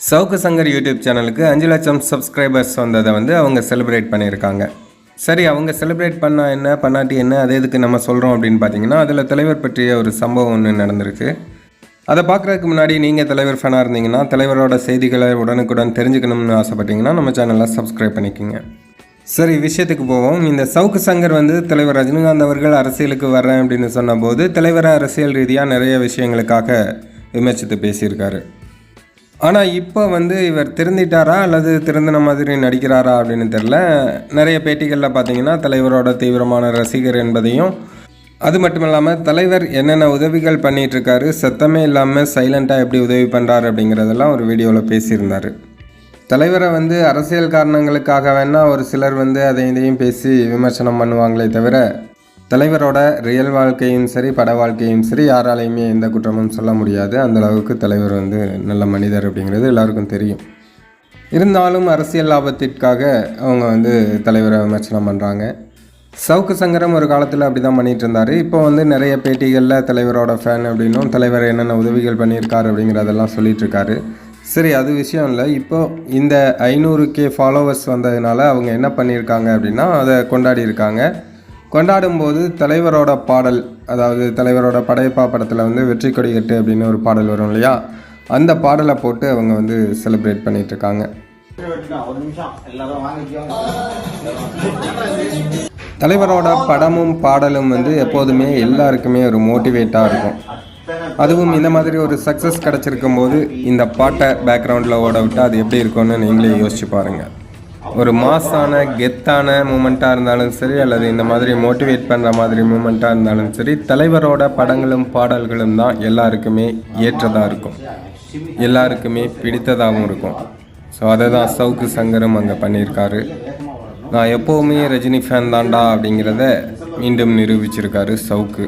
Savukku Shankar YouTube சேனலுக்கு அஞ்சு லட்சம் சப்ஸ்கிரைபர்ஸ் வந்ததை வந்து அவங்க செலிப்ரேட் பண்ணியிருக்காங்க. சரி அவங்க செலிப்ரேட் பண்ணால் என்ன பண்ணாட்டி என்ன அது எதுக்கு நம்ம சொல்கிறோம் அப்படின்னு பார்த்தீங்கன்னா அதில் தலைவர் பற்றிய ஒரு சம்பவம் ஒன்று நடந்திருக்கு. அதை பார்க்குறதுக்கு முன்னாடி நீங்கள் தலைவர் ஃபேனாக இருந்தீங்கன்னா தலைவரோட செய்திகளை உடனுக்குடன் தெரிஞ்சுக்கணும்னு ஆசைப்பட்டீங்கன்னா நம்ம சேனலை சப்ஸ்கிரைப் பண்ணிக்கோங்க. சரி விஷயத்துக்கு போவோம். இந்த சவுக்கு சங்கர் வந்து தலைவர் ரஜினிகாந்த் அவர்கள் அரசியலுக்கு வர்றேன் அப்படின்னு சொன்னபோது தலைவரை அரசியல் ரீதியாக நிறைய விஷயங்களுக்காக விமர்சித்து பேசியிருக்காரு. ஆனால் இப்போ வந்து இவர் திருந்திட்டாரா? அல்லது திருந்தின மாதிரி நடிக்கிறாரா அப்படின்னு தெரில நிறைய பேட்டிகளில் பார்த்தீங்கன்னா தலைவரோட தீவிரமான ரசிகர் என்பதையும் அது மட்டும் இல்லாமல் தலைவர் என்னென்ன உதவிகள் பண்ணிகிட்ருக்காரு சத்தமே இல்லாமல் சைலண்ட்டாக எப்படி உதவி பண்ணுறாரு அப்படிங்கிறதெல்லாம் ஒரு வீடியோவில் பேசியிருந்தார். தலைவரை வந்து அரசியல் காரணங்களுக்காக வேணால் ஒரு சிலர் வந்து அதை இதையும் பேசி விமர்சனம் பண்ணுவாங்களே தவிர தலைவரோட ரியல் வாழ்க்கையும் சரி பட வாழ்க்கையும் சரி யாராலையுமே எந்த குற்றமும் சொல்ல முடியாது. அந்த அளவுக்கு தலைவர் வந்து நல்ல மனிதர் அப்படிங்கிறது எல்லாருக்கும் தெரியும். இருந்தாலும் அரசியல் லாபத்திற்காக அவங்க வந்து தலைவரை விமர்சனம் பண்ணுறாங்க சவுக்கு சங்கரம் ஒரு காலத்தில் அப்படி தான் பண்ணிகிட்டு இருந்தார். இப்போ வந்து நிறைய பேட்டிகளில் தலைவரோட ஃபேன் அப்படின்னும் தலைவர் என்னென்ன உதவிகள் பண்ணியிருக்காரு அப்படிங்கிறதெல்லாம் சொல்லிகிட்ருக்காரு சரி அது விஷயம் இல்லை. இப்போ இந்த ஐநூறு கே ஃபாலோவர்ஸ் வந்ததுனால அவங்க என்ன பண்ணியிருக்காங்க அப்படின்னா அதை கொண்டாடி இருக்காங்க கொண்டாடும்போது தலைவரோட பாடல் அதாவது தலைவரோட படையப்பா படத்தில் வந்து வெற்றி கொடி கட்டு அப்படின்னு ஒரு பாடல் வரும் இல்லையா? அந்த பாடலை போட்டு அவங்க வந்து செலிப்ரேட் பண்ணிட்டு இருக்காங்க. தலைவரோட படமும் பாடலும் வந்து எப்போதுமே எல்லாருக்குமே ஒரு மோட்டிவேட்டாக இருக்கும். அதுவும் இந்த மாதிரி ஒரு சக்ஸஸ் கிடச்சிருக்கும் போது இந்த பாட்டை பேக்ரவுண்டில் ஓட விட்டு அது எப்படி இருக்கும்னு நீங்களே யோசிச்சு பாருங்கள் ஒரு மாஸான கெத்தான மூமெண்ட்டாக இருந்தாலும் சரி அல்லது இந்த மாதிரி மோட்டிவேட் பண்ணுற மாதிரி மூமெண்ட்டாக இருந்தாலும் சரி தலைவரோட படங்களும் பாடல்களும் தான் எல்லாருக்குமே ஏற்றதாக இருக்கும். எல்லாருக்குமே பிடித்ததாகவும் இருக்கும். ஸோ அதை தான் சவுக்கு சங்கரும் அங்கே பண்ணியிருக்காரு. நான் எப்போவுமே ரஜினி ஃபேன் தான்டா அப்படிங்கிறத மீண்டும் நிரூபிச்சிருக்காரு சவுக்கு.